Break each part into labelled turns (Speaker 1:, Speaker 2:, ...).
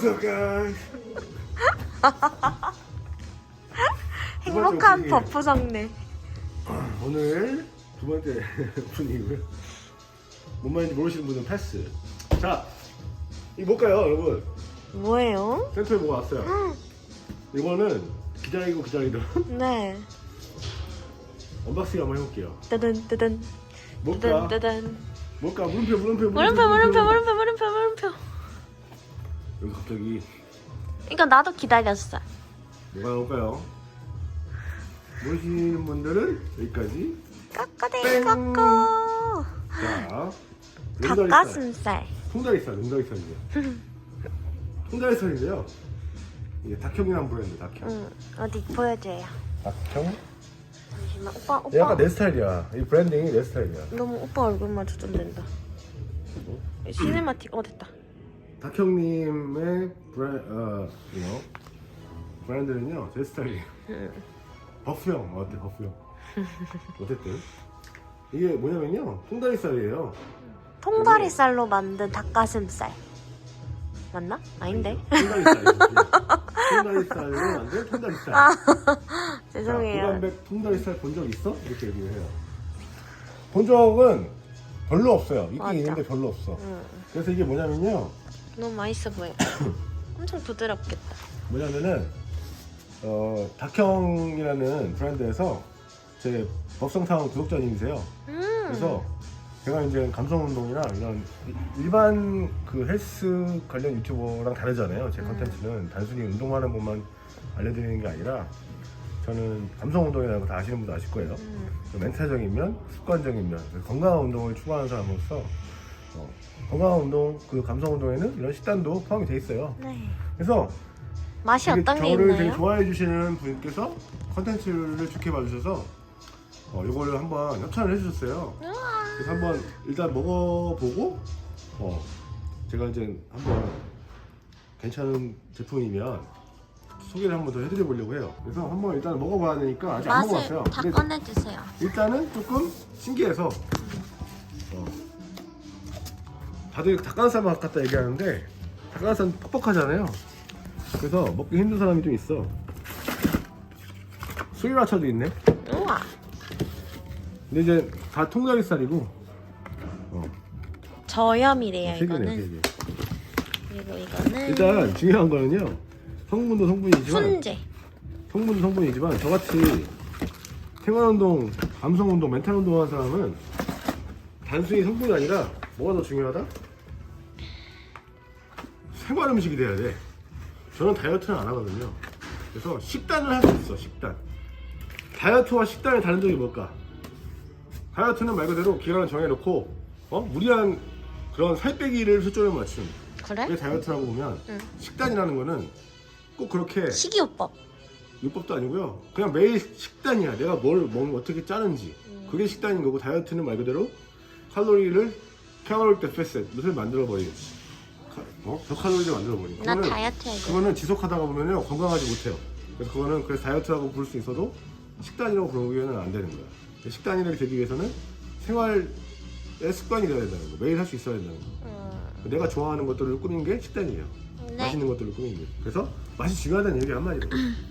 Speaker 1: What's up, guys?
Speaker 2: 행복한
Speaker 1: 오프닝이에요.
Speaker 2: 버프 성네.
Speaker 1: 오늘 두 번째 오프닝이고요. 뭔 말인지 모르시는 분은 패스. 자, 이 뭘까요, 여러분?
Speaker 2: 뭐예요?
Speaker 1: 센터에 뭐가 왔어요. 이거는 기다리고 기다리던
Speaker 2: 네.
Speaker 1: 언박싱 한번 해볼게요.
Speaker 2: 뜨든 뜨든
Speaker 1: 뭘까?
Speaker 2: 뜨든 뜨든.
Speaker 1: 뭘까? 물음표, 물음표,
Speaker 2: 물음표 물음표 물음표 물음표 물음표.
Speaker 1: 여기 갑자기
Speaker 2: 이거 나도 기다렸어.
Speaker 1: 뭐가 나올까요? 모르시는 분들은 여기까지. 땡.
Speaker 2: 까까.
Speaker 1: 자,
Speaker 2: 닭가슴살.
Speaker 1: 통다리살, 통다리살이죠. 통다리살인데요. 이게 닭형이라는 브랜드, 닭형.
Speaker 2: 응. 어디 보여줘요.
Speaker 1: 닭형?
Speaker 2: 잠시만. 오빠 오빠.
Speaker 1: 얘 약간 내 스타일이야. 이 브랜딩이 내 스타일이야.
Speaker 2: 너무 오빠 얼굴만 조정된다. 시네마틱 어 됐다.
Speaker 1: 닭형님의 브랜, 어, you know, 브랜드는요, 제 스타일이에요.
Speaker 2: 응.
Speaker 1: 버프형, 어때, 버프형? 어쨌든. 이게 뭐냐면요, 통다리살이에요.
Speaker 2: 통다리살로 만든 닭가슴살. 맞나? 아닌데.
Speaker 1: 통다리살이에요. 통다리살로 만든 통다리살.
Speaker 2: 죄송해요.
Speaker 1: 고단백 통다리살 본 적 있어? 이렇게 얘기를 해요. 본 적은 별로 없어요. 있긴
Speaker 2: 맞아.
Speaker 1: 있는데 별로 없어.
Speaker 2: 응.
Speaker 1: 그래서 이게 뭐냐면요.
Speaker 2: 너무 맛있어 보여. 엄청 부드럽겠다.
Speaker 1: 뭐냐면은 어 닭형이라는 브랜드에서 제 법성타운 구독자님이세요.
Speaker 2: 음.
Speaker 1: 그래서 제가 이제 감성 운동이나 이런 일반 그 헬스 관련 유튜버랑 다르잖아요. 제
Speaker 2: 음.
Speaker 1: 컨텐츠는 단순히 운동하는 것만 알려드리는 게 아니라 저는 감성 운동이라는 거 다 아시는 분도 아실 거예요.
Speaker 2: 음.
Speaker 1: 그 멘탈적인 면, 습관적인 면, 건강한 운동을 추구하는 사람으로서 어, 건강한 운동, 그 감성 운동에는 이런 식단도 포함이 돼 있어요.
Speaker 2: 네.
Speaker 1: 그래서
Speaker 2: 맛이
Speaker 1: 되게
Speaker 2: 어떤 게
Speaker 1: 저를 되게
Speaker 2: 있나요?
Speaker 1: 좋아해 주시는 분께서 컨텐츠를 좋게 봐주셔서 어, 이거를 한번 협찬을 해주셨어요.
Speaker 2: 우와.
Speaker 1: 그래서 한번 일단 먹어보고 어, 제가 이제 한번 괜찮은 제품이면 소개를 한번 더 해드려 보려고 해요. 그래서 한번 일단 먹어봐야 되니까 아직 안
Speaker 2: 맛을
Speaker 1: 먹어봤어요.
Speaker 2: 다
Speaker 1: 근데
Speaker 2: 꺼내주세요.
Speaker 1: 일단은 조금 신기해서 다들 닭가슴살만 갖다 얘기하는데 닭가슴살은 퍽퍽하잖아요 그래서 먹기 힘든 사람이 좀 있어 수리라차도 있네
Speaker 2: 우와.
Speaker 1: 근데 이제 다 통다리살이고 어,
Speaker 2: 저염이래요
Speaker 1: 세 개네
Speaker 2: 이거는.
Speaker 1: 세 개.
Speaker 2: 그리고 이거는
Speaker 1: 일단 중요한 거는요 성분도 성분이지만
Speaker 2: 훈제.
Speaker 1: 성분도 성분이지만 저같이 생활운동, 감성운동, 멘탈운동 하는 사람은 단순히 성분이 아니라 뭐가 더 중요하다? 생활 음식이 돼야 돼. 저는 다이어트는 안 하거든요. 그래서 식단을 할 수 있어, 식단. 다이어트와 식단의 다른 점이 뭘까? 다이어트는 말 그대로 기간을 정해놓고, 어? 무리한 그런 살 빼기를 초점에 맞춘.
Speaker 2: 그래?
Speaker 1: 그게 다이어트라고 보면,
Speaker 2: 응.
Speaker 1: 식단이라는 거는 꼭 그렇게
Speaker 2: 식이요법.
Speaker 1: 요법도 아니고요. 그냥 매일 식단이야. 내가 뭘 먹는 어떻게 짜는지.
Speaker 2: 음.
Speaker 1: 그게 식단인 거고 다이어트는 말 그대로 칼로리를 칼로리 데피셋을 만들어 버리는. 카- 어? 저칼로리를 만들어 버리는.
Speaker 2: 나 다이어트 해야 돼.
Speaker 1: 그거는 지속하다가 보면요 건강하지 못해요. 그래서 그거는 그래서 다이어트라고 부를 수 있어도 식단이라고 부르기에는 안 되는 거야. 식단이라고 되기 위해서는 생활의 습관이 되어야 된다는 거. 매일 할 수 있어야 된다는 거.
Speaker 2: 음.
Speaker 1: 내가 좋아하는 것들을 꾸미는 게 식단이에요.
Speaker 2: 네.
Speaker 1: 맛있는 것들을 꾸미는 게. 그래서 맛이 중요하다는 얘기 한마디로.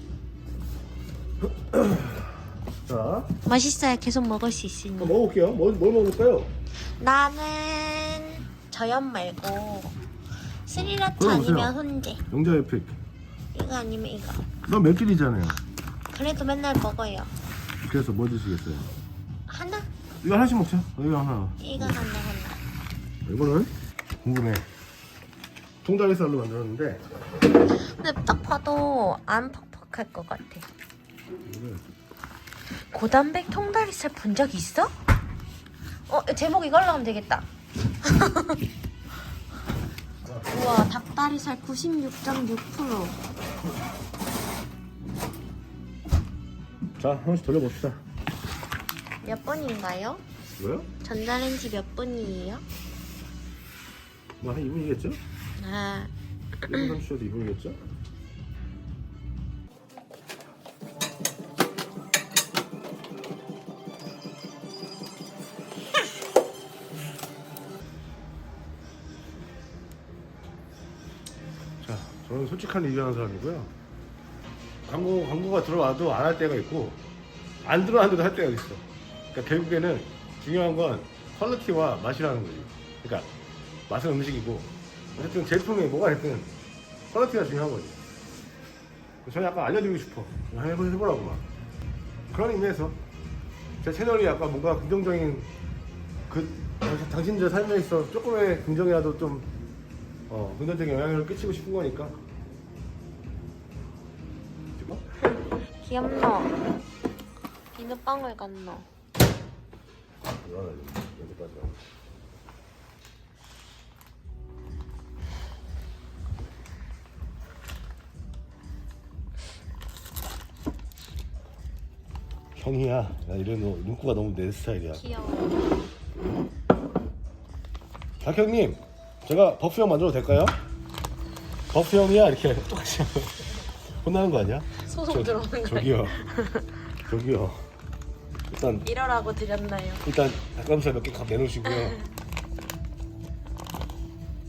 Speaker 1: 자,
Speaker 2: 맛있어야 계속 먹을 수 있으니.
Speaker 1: 한번 먹어볼게요. 뭐, 뭘 먹을까요?
Speaker 2: 나는 저염 말고 스리라차
Speaker 1: 그럼 보세요.
Speaker 2: 아니면 훈제.
Speaker 1: 영자의 픽.
Speaker 2: 이거 아니면 이거.
Speaker 1: 넌 맵찔이잖아요.
Speaker 2: 그래도 맨날 먹어요.
Speaker 1: 그래서 뭐 드시겠어요?
Speaker 2: 하나?
Speaker 1: 이거 하나씩 먹자. 이거 하나.
Speaker 2: 이거 하나 하나.
Speaker 1: 이거는 궁금해. 통다리살로 만들었는데
Speaker 2: 근데 딱 봐도 안 퍽퍽할 것 같아. 고단백 통다리살 본 적 있어? 어 제목 이걸로 하면 되겠다. 우와 닭다리살 96.6%.
Speaker 1: 자, 한 번씩 돌려봅시다.
Speaker 2: 몇 분인가요?
Speaker 1: 뭐요?
Speaker 2: 전자레인지 몇 분이에요?
Speaker 1: 뭐 한 2분이겠죠?
Speaker 2: 아
Speaker 1: 1분 30초도 2분이겠죠? 솔직한 리뷰하는 사람이고요. 광고 광고가 들어와도 안 할 때가 있고 안 들어왔는데도 할 때가 있어. 그러니까 결국에는 중요한 건 퀄리티와 맛이라는 거지. 그러니까 맛은 음식이고 어쨌든 제품이 뭐가 됐든 퀄리티가 중요한 거지. 저는 약간 알려드리고 싶어. 해보, 해보라고 막. 그런 의미에서 제 채널이 약간 뭔가 긍정적인 그 당- 당신들 삶에 있어 조금의 긍정이라도 좀 어, 긍정적인 영향을 끼치고 싶은 거니까.
Speaker 2: 귀엽노. 비눗방울 같노.
Speaker 1: 이거는 여기까지. 형이야. 나 이런 거 눈코가 너무 내 스타일이야.
Speaker 2: 귀여워.
Speaker 1: 박형님, 제가 버프 형 만들어도 될까요? 버프 형이야 이렇게 똑같이 하면 혼나는 거 아니야?
Speaker 2: 소송
Speaker 1: 저-
Speaker 2: 들어오는 거예요.
Speaker 1: 저기요, 저기요. 일단
Speaker 2: 이러라고 드렸나요?
Speaker 1: 일단 닭가슴살 몇개각 내놓으시고요.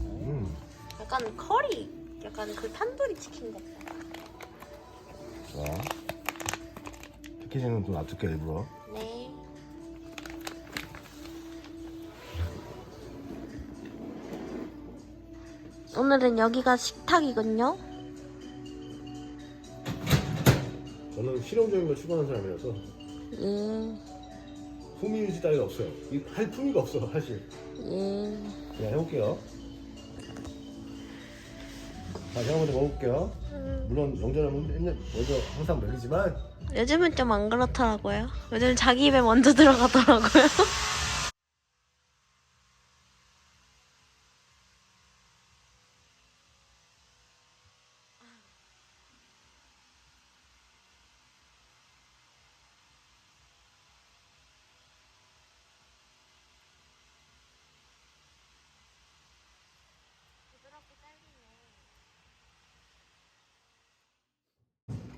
Speaker 1: 음,
Speaker 2: 약간 커리, 약간 그 탄도리 치킨 같다.
Speaker 1: 좋아. 패키지는 좀 놔둘게 일부러.
Speaker 2: 네. 오늘은 여기가 식탁이군요.
Speaker 1: 저는 실용적인 걸 추구하는 사람이라서
Speaker 2: 예,
Speaker 1: 품위 유지 따위가 없어요. 이- 할 품위가 없어 사실.
Speaker 2: 예.
Speaker 1: 그냥 해볼게요. 자, 제가 먼저 먹어볼게요. 물론 영전은 맨날 먼저 항상 먹이지만
Speaker 2: 요즘은 좀 안 그렇더라고요. 요즘 자기 입에 먼저 들어가더라고요.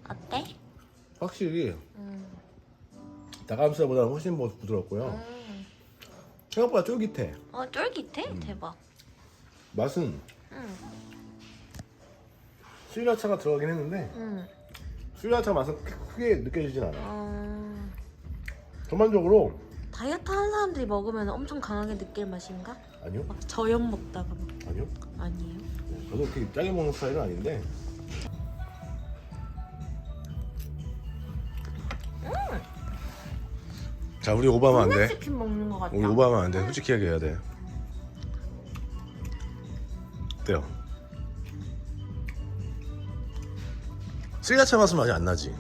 Speaker 2: 어때?
Speaker 1: 확실히
Speaker 2: 음.
Speaker 1: 닭가슴살보다는 훨씬 뭐 부드럽고요.
Speaker 2: 음.
Speaker 1: 생각보다 쫄깃해.
Speaker 2: 어 쫄깃해? 대박.
Speaker 1: 맛은
Speaker 2: 응.
Speaker 1: 스리라차가 들어가긴 했는데
Speaker 2: 응.
Speaker 1: 스리라차 맛은 크- 크게 느껴지진 않아.
Speaker 2: 어...
Speaker 1: 전반적으로
Speaker 2: 다이어트 하는 사람들이 먹으면 엄청 강하게 느낄 맛인가?
Speaker 1: 아니요,
Speaker 2: 막 저염 먹다가 막
Speaker 1: 아니요.
Speaker 2: 아니에요?
Speaker 1: 저도 그렇게 짜게 먹는 스타일은 아닌데. 자, 우리 오바면 안 돼.
Speaker 2: 치킨 먹는 것 같다.
Speaker 1: 우리 오바면 안 돼. 솔직히 얘기해야 돼. 어때요? 스리라차 맛은 맛이 안 나지.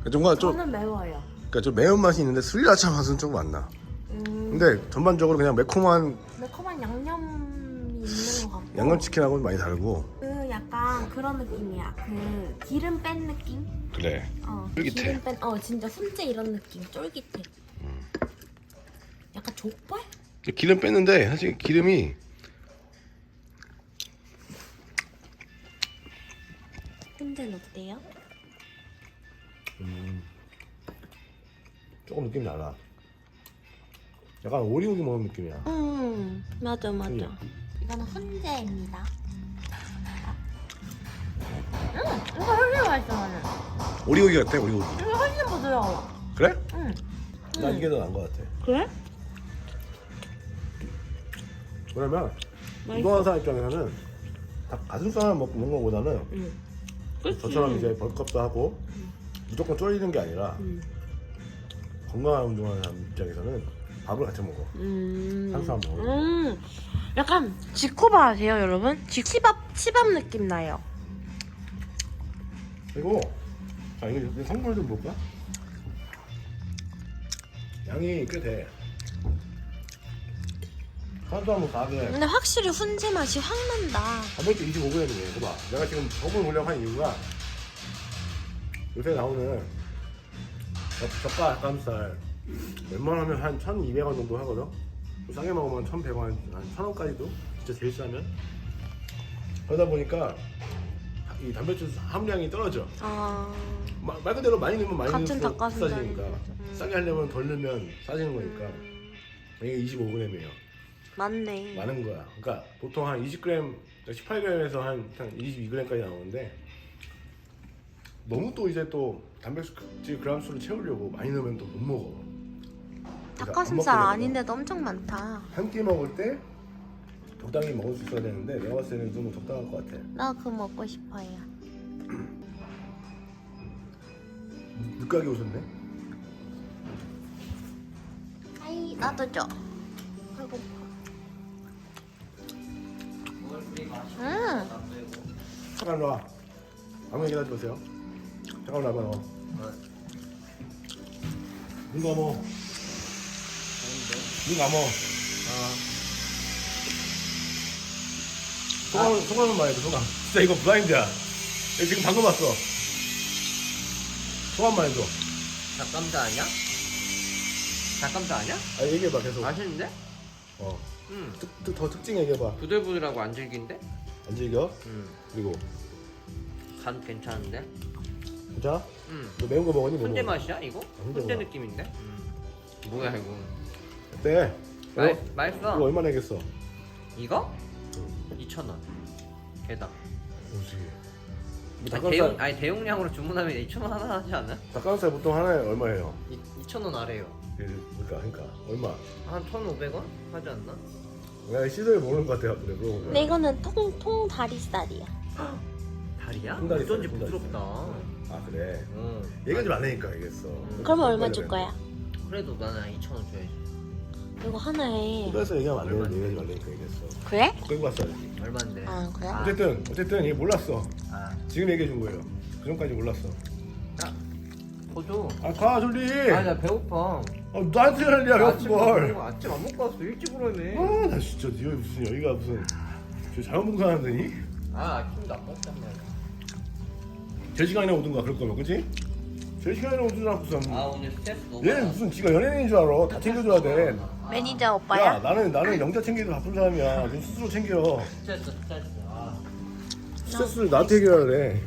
Speaker 1: 그러니까 뭔가 좀,
Speaker 2: 저는 매워요.
Speaker 1: 그러니까 좀 매운 맛이 있는데 스리라차 맛은 조금 안 나.
Speaker 2: 음,
Speaker 1: 근데 전반적으로 그냥 매콤한
Speaker 2: 매콤한 양념이 있는 것 같고.
Speaker 1: 양념치킨하고는 많이 다르고.
Speaker 2: 그 약간 그런 느낌이야. 그 기름 뺀 느낌?
Speaker 1: 그래.
Speaker 2: 어.
Speaker 1: 쫄깃해.
Speaker 2: 기름 뺀, 어 진짜 훈제 이런 느낌. 쫄깃해. 약간 족발?
Speaker 1: 기름 뺐는데 사실 기름이
Speaker 2: 훈제는 어때요?
Speaker 1: 조금 느낌이 달라. 약간 오리고기 먹는 느낌이야.
Speaker 2: 음 맞아 맞아.
Speaker 1: 훈제.
Speaker 2: 이거는 훈제입니다. 음 이거 훨씬 맛있어 나는.
Speaker 1: 오리고기 같아, 오리고기.
Speaker 2: 이거 훨씬 부드러워.
Speaker 1: 그래?
Speaker 2: 응.
Speaker 1: 나 이게 더 나은 것 같아.
Speaker 2: 그래?
Speaker 1: 왜냐면. 운동하는 사람 입장에서는 닭 가슴살만 먹는 것보다는
Speaker 2: 응. 그치?
Speaker 1: 저처럼 이제 벌크업도 하고 무조건 쫄리는 게 아니라
Speaker 2: 음.
Speaker 1: 건강한 운동하는 사람 입장에서는 밥을 같이 먹어.
Speaker 2: 음.
Speaker 1: 탄수화물.
Speaker 2: 음. 약간 지코바 아세요, 여러분? 지 치밥 치밥 느낌 나요.
Speaker 1: 그리고 자 이거 이거 성분 좀 볼까? 양이 꽤 돼. 탄수화물 400.
Speaker 2: 근데 확실히 훈제 맛이 확 난다.
Speaker 1: 단백질 25g이네. 봐봐. 내가 지금 저걸 보려고 한 이유가 요새 나오는 저- 저가 닭가슴살 웬만하면 한 1,200원 정도 하거든. 싸게 먹으면 1,100원, 한 1,000원까지도 진짜 제일 싸면. 그러다 보니까 이 단백질 함량이 떨어져.
Speaker 2: 아.
Speaker 1: 마- 말 그대로 많이 넣으면 많이
Speaker 2: 같은
Speaker 1: 넣을수록
Speaker 2: 닭가슴살이
Speaker 1: 비싸지니까
Speaker 2: 그렇죠. 음.
Speaker 1: 싸게 하려면 덜 넣으면 싸지는 거니까
Speaker 2: 음.
Speaker 1: 이게 25g이에요.
Speaker 2: 맞네.
Speaker 1: 많은 거야. 그러니까 보통 한 20g, 18g에서 한, 한 22g까지 나오는데 너무 또 이제 또 단백질 그램 수를 채우려고 많이 넣으면 또 못 먹어.
Speaker 2: 닭가슴살 아닌데도 엄청 많다.
Speaker 1: 한 끼 먹을 때 적당히 먹을 수 있어야 되는데 내가 봤을 때는 좀 적당할 것 같아.
Speaker 2: 나 그거 먹고 싶어요.
Speaker 1: 늦가게 오셨네?
Speaker 2: 아이 나도 줘. 아이고. 음.
Speaker 1: 잠깐 와. 아무 얘기나 하지 마세요. 잠깐 너. 눈 감어. 눈 감어. 소감, 소감은 말해줘, 소감. 진짜 이거 블라인드야. 얘 지금 방금 왔어. 소감 말해줘.
Speaker 3: 닭감자 아니야? 닭감자 아니야?
Speaker 1: 아, 얘기해봐, 계속.
Speaker 3: 맛있는데?
Speaker 1: 어.
Speaker 3: 응.
Speaker 1: 특, 특, 더 특징 얘기해봐.
Speaker 3: 부들부들하고 안 질긴데?
Speaker 1: 안 즐겨?
Speaker 3: 응.
Speaker 1: 그리고.
Speaker 3: 간 괜찮은데?
Speaker 1: 자,
Speaker 3: 응.
Speaker 1: 너 매운 거 먹었니? 뭐
Speaker 3: 훈제
Speaker 1: 먹어?
Speaker 3: 맛이야 이거?
Speaker 1: 훈제
Speaker 3: 훈제
Speaker 1: 맛.
Speaker 3: 느낌인데? 뭐야 이거?
Speaker 1: 어때?
Speaker 3: 맛
Speaker 1: 이거,
Speaker 3: 맛있어.
Speaker 1: 이거 얼마 내겠어?
Speaker 3: 이거? 2,000원. 개당.
Speaker 1: 뭐지? 닭가슴살,
Speaker 3: 대용 아니 대용량으로 주문하면 2,000원 하나 하지 않나?
Speaker 1: 닭가슴살 보통 하나에 얼마예요?
Speaker 3: 2,000원 아래요.
Speaker 1: 그러니까, 그러니까 얼마?
Speaker 3: 한 1,500원 하지 않나?
Speaker 1: 내가 시세를 모르는 것 같아 그래 물어본 거야.
Speaker 2: 근데 이거는 통, 통 다리살이야.
Speaker 3: 다리야?
Speaker 1: 통다리
Speaker 3: 어쩐지
Speaker 1: 있어요, 통다리.
Speaker 3: 부드럽다.
Speaker 1: 아 그래.
Speaker 3: 응.
Speaker 1: 얘기하지 말라니까 알겠어.
Speaker 2: 그러면 얼마 줄 거야?
Speaker 3: 그래도 나는 2,000원 줘야지.
Speaker 2: 이거 하나에.
Speaker 1: 그래서 얘기하면 안 되는데 얘기하지 말라니까 얘기했어.
Speaker 2: 그래?
Speaker 1: 끌고 왔어야지.
Speaker 3: 얼마인데?
Speaker 2: 아 그래?
Speaker 3: 아.
Speaker 1: 어쨌든 어쨌든 얘 몰랐어.
Speaker 3: 아.
Speaker 1: 지금 얘기해 준 거예요. 그 전까지 몰랐어.
Speaker 3: 더 줘.
Speaker 1: 아가 졸리.
Speaker 3: 아, 나 배고파.
Speaker 1: 아, 나한테 할 일이야
Speaker 3: 아침 안
Speaker 1: 뭘.
Speaker 3: 먹고 아침 안 먹고 왔어. 일찍 오라며.
Speaker 1: 아나 진짜 니 무슨 여기가 무슨 저 자원봉사하는데니?
Speaker 3: 아, 아침도 안 먹었단 말이야.
Speaker 1: 제 시간에 오든가 그럴 거면 그지? 제 시간에 오든 않고서
Speaker 3: 아, 오늘 스트레스 너무
Speaker 1: 얘는
Speaker 3: 많아.
Speaker 1: 무슨 지가 연예인인 줄 알아. 다 챙겨줘야 돼.
Speaker 2: 매니저
Speaker 1: 야
Speaker 2: 오빠야?
Speaker 1: 나는 나는 영자 챙기도 바쁜 사람이야. 좀 스스로 챙겨.
Speaker 3: 스트레스, 스트레스. 아.
Speaker 1: 스트레스를 나한테.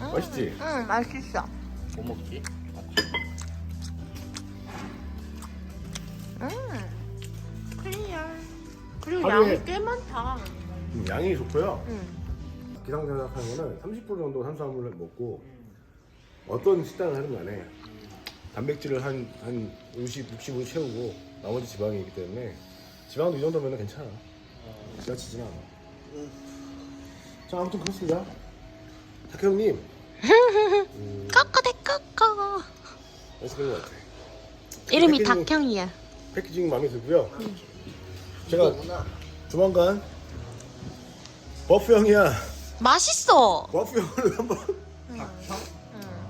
Speaker 2: 응.
Speaker 1: 맛있지?
Speaker 2: 응 맛있어.
Speaker 3: 뭐 먹지?
Speaker 2: 응. 클리어. 그리고
Speaker 1: 하루에-
Speaker 2: 양이 꽤 많다.
Speaker 1: 음, 양이 좋고요.
Speaker 2: 응.
Speaker 1: 기상생각하는 거는 30% 정도 탄수화물을 먹고 어떤 식단을 하든 간에 단백질을 한, 한 50, 60으로 채우고 나머지 지방이 있기 때문에 지방도 이 정도면 괜찮아. 지나치진 않아. 자, 아무튼 그렇습니다. 탁 형님. 음,
Speaker 2: 꼬꼬대 꼬꼬.
Speaker 1: 맛있는 것 같아.
Speaker 2: 이름이
Speaker 1: 패키징-
Speaker 2: 닭형이야.
Speaker 1: 패키징 마음에 들고요. 제가 조만간 버프 형이야.
Speaker 2: 맛있어.
Speaker 1: 버프 형을 한번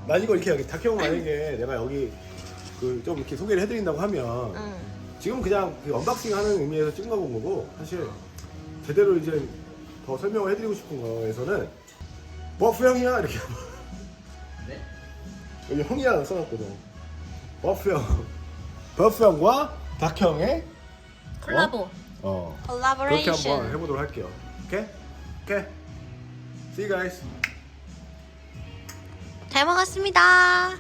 Speaker 1: 난 이거 이렇게 여기 탁형 만약에 내가 여기 그 좀 이렇게 소개를 해드린다고 하면
Speaker 2: 응.
Speaker 1: 지금 그냥 그 언박싱 하는 의미에서 찍은 본 거고 사실 제대로 이제 더 설명을 해드리고 싶은 거에서는 버프 형이야 이렇게
Speaker 3: 네?
Speaker 1: 여기 형이야 써놨거든 버프 형 버프 형과 탁형의
Speaker 2: 콜라보.
Speaker 1: 어 그렇게 한번
Speaker 2: 콜라보레이션.
Speaker 1: 해보도록 할게요 오케이? 오케이 See you guys
Speaker 2: 잘 먹었습니다.